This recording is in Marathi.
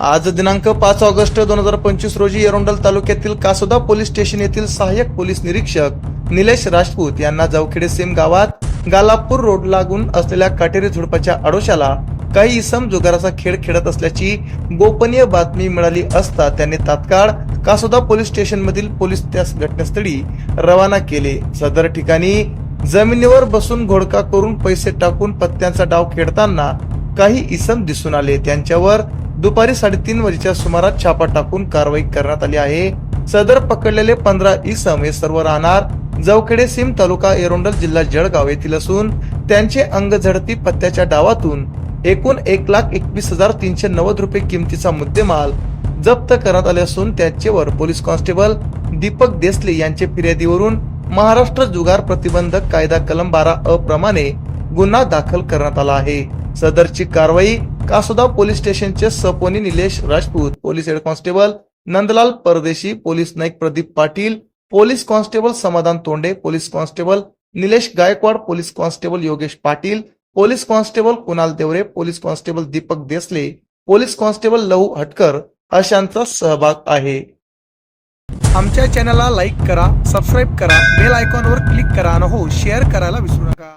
आज दिनांक पाच ऑगस्ट दोन हजार पंचवीस रोजी एरोंडल तालुक्यातील कासोदा पोलीस स्टेशन येथील सहाय्यक पोलीस निरीक्षक निलेश राजपूत यांना जावखेडे सेम गावात गालापूर रोड लागून असलेल्या काटेरी झुडपाच्या आडोशाला काही इसम जुगाराचा खेळ खेळत असल्याची गोपनीय बातमी मिळाली असता त्यांनी तात्काळ कासोदा पोलीस स्टेशन मधील पोलीस त्यास घटनास्थळी रवाना केले. सदर ठिकाणी जमिनीवर बसून घोडका करून पैसे टाकून पत्त्यांचा डाव खेळताना काही इसम दिसून आले. त्यांच्यावर दुपारी साडेतीन वाजेच्या सुमारास छापा टाकून कारवाई करण्यात आली आहे. सदर पकडलेले पंधरा इसम हे सर्व राहणार जवखेडे सिम तालुका एरोंडल जिल्हा जळगाव येथील असून त्यांचे अंग झडती पत्त्याच्या डावातून एकूण एक लाख एकवीस हजार तीनशे नव्वद रुपये किमतीचा मुद्देमाल जप्त करण्यात आले असून त्याचेवर पोलीस कॉन्स्टेबल दीपक देसले यांचे फिर्यादीवरून महाराष्ट्र जुगार प्रतिबंधक कायदा कलम बारा अप्रमाणे प्रमाणे गुन्हा दाखल करण्यात आला आहे. सदरची कारवाई कासोदा पोलीस स्टेशनचे सपोनी Nilesh Rajput police head constable Nandlal Pardeshi police Naik Pradeep Patil police constable Samadhan Tonde police constable Nilesh Gaikwad police constable Yogesh Patil police constable Kunal Deore police constable Deepak Desale police constable Lahu Hatkar अशांचा सहभाग आहे. आमच्या चॅनलला लाईक करा सबस्क्राईब करा बेल आयकॉनवर क्लिक करा आणि हो शेअर करायला विसरू नका.